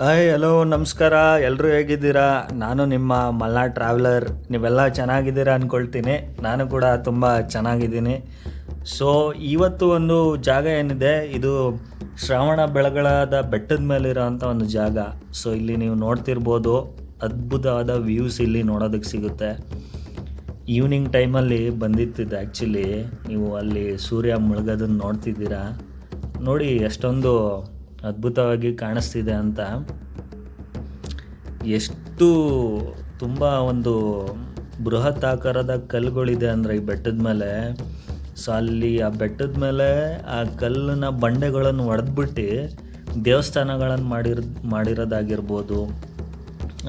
Hi, hello, ನಮಸ್ಕಾರ. ಎಲ್ಲರೂ ಹೇಗಿದ್ದೀರಾ? ನಾನು ನಿಮ್ಮ ಮಲ್ನಾಡ್ ಟ್ರಾವೆಲರ್. ನೀವೆಲ್ಲ ಚೆನ್ನಾಗಿದ್ದೀರಾ ಅಂದ್ಕೊಳ್ತೀನಿ ನಾನು ಕೂಡ ತುಂಬ ಚೆನ್ನಾಗಿದ್ದೀನಿ. ಸೊ ಇವತ್ತು ಒಂದು ಜಾಗ ಏನಿದೆ? ಇದು ಶ್ರಾವಣ ಬೆಳಗಳಾದ ಬೆಟ್ಟದ ಮೇಲಿರೋಂಥ ಒಂದು ಜಾಗ. ಸೊ ಇಲ್ಲಿ ನೀವು ನೋಡ್ತಿರ್ಬೋದು. ಅದ್ಭುತವಾದ ವ್ಯೂಸ್ ಇಲ್ಲಿ ನೋಡೋದಕ್ಕೆ ಸಿಗುತ್ತೆ. ಈವ್ನಿಂಗ್ ಟೈಮಲ್ಲಿ ಬಂದಿತ್ತಿದ್ದು ಆ್ಯಕ್ಚುಲಿ ನೀವು ಅಲ್ಲಿ ಸೂರ್ಯ ಮುಳುಗೋದನ್ನು ನೋಡ್ತಿದ್ದೀರಾ? ನೋಡಿ, ಎಷ್ಟೊಂದು ಅದ್ಭುತವಾಗಿ ಕಾಣಿಸ್ತಿದೆ ಅಂತ. ಎಷ್ಟು ತುಂಬ ಒಂದು ಬೃಹತ್ ಆಕಾರದ ಕಲ್ಲುಗಳಿದೆ ಅಂದರೆ ಈ ಬೆಟ್ಟದ ಮೇಲೆ. ಸೊ ಅಲ್ಲಿ ಆ ಬೆಟ್ಟದ ಮೇಲೆ ಆ ಕಲ್ಲಿನ ಬಂಡೆಗಳನ್ನು ಒಡೆದ್ಬಿಟ್ಟು ದೇವಸ್ಥಾನಗಳನ್ನು ಮಾಡಿರ್, ಮಾಡಿರೋದಾಗಿರ್ಬೋದು,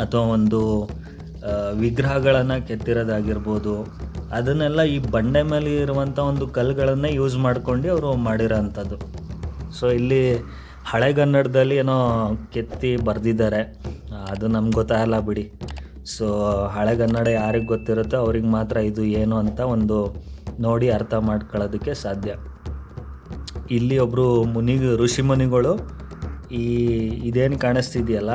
ಅಥವಾ ಒಂದು ವಿಗ್ರಹಗಳನ್ನು ಕೆತ್ತಿರೋದಾಗಿರ್ಬೋದು, ಅದನ್ನೆಲ್ಲ ಈ ಬಂಡೆ ಮೇಲೆ ಇರುವಂಥ ಒಂದು ಕಲ್ಲುಗಳನ್ನೇ ಯೂಸ್ ಮಾಡ್ಕೊಂಡು ಅವರು ಮಾಡಿರೋ ಅಂಥದ್ದು ಸೊ ಇಲ್ಲಿ ಹಳೆಗನ್ನಡದಲ್ಲಿ ಏನೋ ಕೆತ್ತಿ ಬರೆದಿದ್ದಾರೆ. ಅದು ನಮ್ಗೆ ಗೊತ್ತಾಗಲ್ಲ ಬಿಡಿ. ಸೊ ಹಳೆಗನ್ನಡ ಯಾರಿಗೆ ಗೊತ್ತಿರುತ್ತೋ ಅವ್ರಿಗೆ ಮಾತ್ರ ಇದು ಏನು ಅಂತ ಒಂದು ನೋಡಿ ಅರ್ಥ ಮಾಡ್ಕೊಳ್ಳೋದಕ್ಕೆ ಸಾಧ್ಯ. ಇಲ್ಲಿ ಒಬ್ಬರು ಮುನಿ ಋಷಿ ಮುನಿಗಳು ಈ ಇದೇನು ಕಾಣಿಸ್ತಿದೆಯಲ್ಲ,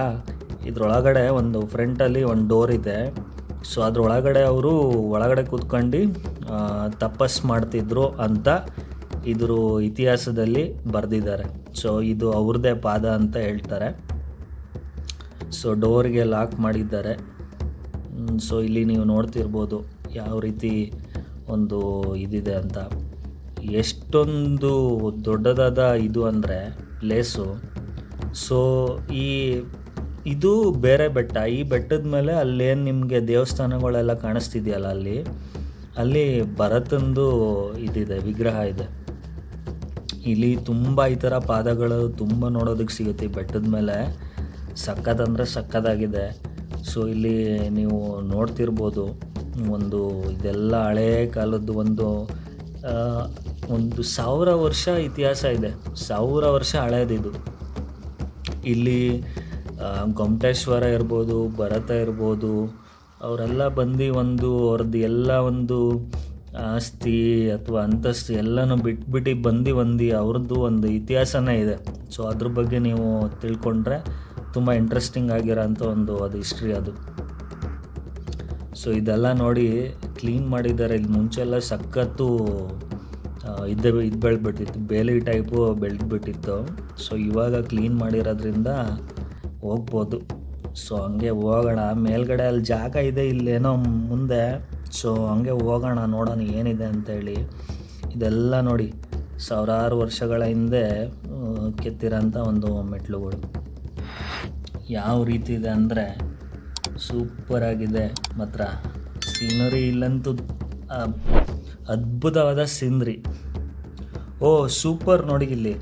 ಇದ್ರೊಳಗಡೆ ಒಂದು ಫ್ರಂಟಲ್ಲಿ ಒಂದು ಡೋರ್ ಇದೆ. ಸೊ ಅದರೊಳಗಡೆ ಅವರು ಒಳಗಡೆ ಕೂತ್ಕೊಂಡು ತಪಸ್ ಮಾಡ್ತಿದ್ರು ಅಂತ ಇದ್ರ ಇತಿಹಾಸದಲ್ಲಿ ಬರೆದಿದ್ದಾರೆ. ಸೊ ಇದು ಅವ್ರದ್ದೇ ಪಾದ ಅಂತ ಹೇಳ್ತಾರೆ. ಸೊ ಡೋರ್ಗೆ ಲಾಕ್ ಮಾಡಿದ್ದಾರೆ. ಸೊ ಇಲ್ಲಿ ನೀವು ನೋಡ್ತಿರ್ಬೋದು ಯಾವ ರೀತಿ ಒಂದು ಇದಿದೆ ಅಂತ. ಎಷ್ಟೊಂದು ದೊಡ್ಡದಾದ ಇದು ಅಂದರೆ ಪ್ಲೇಸು. ಸೊ ಈ ಇದು ಬೇರೆ ಬೆಟ್ಟ. ಈ ಬೆಟ್ಟದ ಮೇಲೆ ಅಲ್ಲೇನು ನಿಮಗೆ ದೇವಸ್ಥಾನಗಳೆಲ್ಲ ಕಾಣಿಸ್ತಿದೆಯಲ್ಲ ಅಲ್ಲಿ? ಅಲ್ಲಿ ಭರತಂದು ಇದಿದೆ, ವಿಗ್ರಹ ಇದೆ. ಇಲ್ಲಿ ತುಂಬ ಈ ಥರ ಪಾದಗಳು ತುಂಬ ನೋಡೋದಕ್ಕೆ ಸಿಗುತ್ತೆ. ಬೆಟ್ಟದ ಮೇಲೆ ಸಕ್ಕತ್ ಅಂದರೆ ಸಕ್ಕತ್ತಾಗಿದೆ ಸೊ ಇಲ್ಲಿ ನೀವು ನೋಡ್ತಿರ್ಬೋದು, ಒಂದು ಇದೆಲ್ಲ ಹಳೇ ಕಾಲದ್ದು ಒಂದು ಒಂದು ಸಾವಿರ ವರ್ಷ ಇತಿಹಾಸ ಇದೆ. ಸಾವಿರ ವರ್ಷ ಹಳೇದಿದು ಇಲ್ಲಿ ಗೊಮಟೇಶ್ವರ ಇರ್ಬೋದು, ಭರತ ಇರ್ಬೋದು, ಅವರೆಲ್ಲ ಬಂದು ಒಂದು ಅವ್ರದ್ದು ಎಲ್ಲ ಒಂದು ಆಸ್ತಿ ಅಥವಾ ಅಂತಸ್ತು ಎಲ್ಲನೂ ಬಿಟ್ಬಿಟ್ಟು ಬಂದು ಒಂದು ಅವ್ರದ್ದು ಒಂದು ಇತಿಹಾಸನೇ ಇದೆ. ಸೊ ಅದ್ರ ಬಗ್ಗೆ ನೀವು ತಿಳ್ಕೊಂಡ್ರೆ ತುಂಬ ಇಂಟ್ರೆಸ್ಟಿಂಗ್ ಆಗಿರೋಂಥ ಒಂದು ಅದು ಹಿಸ್ಟ್ರಿ ಅದು. ಸೊ ಇದೆಲ್ಲ ನೋಡಿ ಕ್ಲೀನ್ ಮಾಡಿದ್ದಾರೆ. ಇಲ್ಲಿ ಮುಂಚೆಲ್ಲ ಸಖತ್ತು ಇದ್ದ ಇದ್ದೇ ಇದು ಬೆಳೆದ್ಬಿಟ್ಟಿತ್ತು. ಬೇಲಿ ಟೈಪು ಬೆಳೆದ್ಬಿಟ್ಟಿತ್ತು. ಸೊ ಇವಾಗ ಕ್ಲೀನ್ ಮಾಡಿರೋದ್ರಿಂದ ಹೋಗ್ಬೋದು. ಸೊ ಹಂಗೆ ಹೋಗೋಣ. ಮೇಲ್ಗಡೆ ಅಲ್ಲಿ ಜಾಗ ಇದೆ, ಇಲ್ಲೇನೋ ಮುಂದೆ. ಸೊ ಹಂಗೆ ಹೋಗೋಣ, ನೋಡೋಣ ಏನಿದೆ ಅಂತೇಳಿ ಇದೆಲ್ಲ ನೋಡಿ ಸಾವಿರಾರು ವರ್ಷಗಳ ಹಿಂದೆ ಕೆತ್ತಿರೋಂಥ ಒಂದು ಮೆಟ್ಲುಗಳು ಯಾವ ರೀತಿ ಇದೆ ಅಂದರೆ ಸೂಪರಾಗಿದೆ ಮಾತ್ರ ಸೀನರಿ ಇಲ್ಲಂತೂ ಅದ್ಭುತವಾದ ಸೀನ್ರಿ ಓ ಸೂಪರ್ ನೋಡಿ ಇಲ್ಲಿ.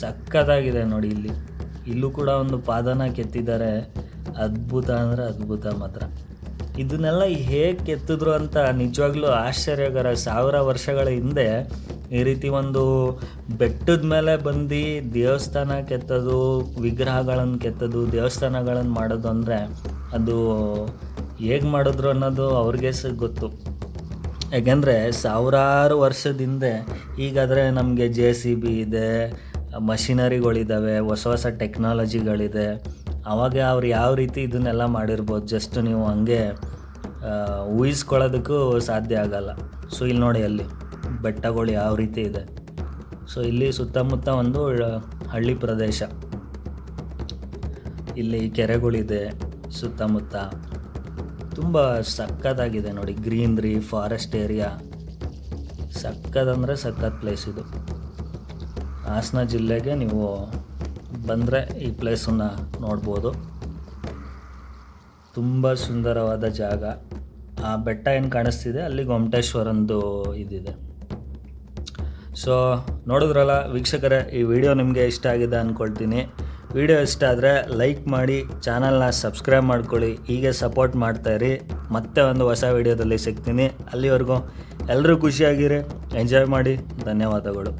ಸಕ್ಕತ್ತಾಗಿದೆ ನೋಡಿ ಇಲ್ಲಿ. ಇಲ್ಲೂ ಕೂಡ ಒಂದು ಪಾದನ ಕೆತ್ತಿದ್ದಾರೆ. ಅದ್ಭುತ ಅಂದರೆ ಅದ್ಭುತ ಮಾತ್ರ. ಇದನ್ನೆಲ್ಲ ಹೇಗೆ ಕೆತ್ತಿದ್ರು ಅಂತ ನಿಜವಾಗ್ಲೂ ಆಶ್ಚರ್ಯಕರ. ಸಾವಿರ ವರ್ಷಗಳ ಹಿಂದೆ ಈ ರೀತಿ ಒಂದು ಬೆಟ್ಟದ ಮೇಲೆ ಬಂದು ದೇವಸ್ಥಾನ ಕೆತ್ತೋದು ವಿಗ್ರಹಗಳನ್ನು ಕೆತ್ತೋದು ದೇವಸ್ಥಾನಗಳನ್ನು ಮಾಡೋದು ಅಂದರೆ ಅದು ಹೇಗೆ ಮಾಡಿದ್ರು ಅನ್ನೋದು ಅವ್ರಿಗೆ ಸಹ ಗೊತ್ತು. ಯಾಕೆಂದರೆ ಸಾವಿರಾರು ವರ್ಷದ ಹಿಂದೆ ಈಗಾದರೆ ನಮಗೆ ಜೆ ಸಿ ಬಿ ಇದೆ ಮಷಿನರಿಗಳಿದ್ದಾವೆ ಹೊಸ ಹೊಸ ಟೆಕ್ನಾಲಜಿಗಳಿದೆ ಅವಾಗ ಅವ್ರು ಯಾವ ರೀತಿ ಇದನ್ನೆಲ್ಲ ಮಾಡಿರ್ಬೋದು ಜಸ್ಟ್ ನೀವು ಹಂಗೆ ಊಹಿಸ್ಕೊಳ್ಳೋದಕ್ಕೂ ಸಾಧ್ಯ ಆಗಲ್ಲ. ಸೊ ಇಲ್ಲಿ ನೋಡಿ ಅಲ್ಲಿ, ಬೆಟ್ಟಗಳು ಯಾವ ರೀತಿ ಇದೆ. ಸೊ ಇಲ್ಲಿ ಸುತ್ತಮುತ್ತ ಒಂದು ಹಳ್ಳಿ ಪ್ರದೇಶ. ಇಲ್ಲಿ ಕೆರೆಗಳಿದೆ ಸುತ್ತಮುತ್ತ. ತುಂಬ ಸಕ್ಕತ್ತಾಗಿದೆ ನೋಡಿ, ಗ್ರೀನ್ರಿ ಫಾರೆಸ್ಟ್ ಏರಿಯಾ ಸಕ್ಕದಂದರೆ ಸಕ್ಕತ್ ಪ್ಲೇಸ್ ಇದು. ಹಾಸನ ಜಿಲ್ಲೆಗೆ ನೀವು ಬಂದರೆ ಈ ಪ್ಲೇಸನ್ನು ನೋಡ್ಬೋದು. ತುಂಬ ಸುಂದರವಾದ ಜಾಗ. ಆ ಬೆಟ್ಟ ಏನು ಕಾಣಿಸ್ತಿದೆ? ಅಲ್ಲಿ ಗೊಮಟೇಶ್ವರಂದು ಇದಿದೆ. ಸೊ ನೋಡಿದ್ರಲ್ಲ ವೀಕ್ಷಕರೇ, ಈ ವಿಡಿಯೋ ನಿಮಗೆ ಇಷ್ಟ ಆಗಿದೆ ಅಂದ್ಕೊಳ್ತೀನಿ ವಿಡಿಯೋ ಇಷ್ಟ ಆದರೆ ಲೈಕ್ ಮಾಡಿ, ಚಾನಲ್ನ ಸಬ್ಸ್ಕ್ರೈಬ್ ಮಾಡ್ಕೊಳ್ಳಿ, ಹೀಗೆ ಸಪೋರ್ಟ್ ಮಾಡ್ತಾಯಿರಿ ಮತ್ತೆ ಒಂದು ಹೊಸ ವಿಡಿಯೋದಲ್ಲಿ ಸಿಗ್ತೀನಿ. ಅಲ್ಲಿವರೆಗೂ ಎಲ್ಲರೂ ಖುಷಿಯಾಗಿರಿ, ಎಂಜಾಯ್ ಮಾಡಿ, ಧನ್ಯವಾದಗಳು.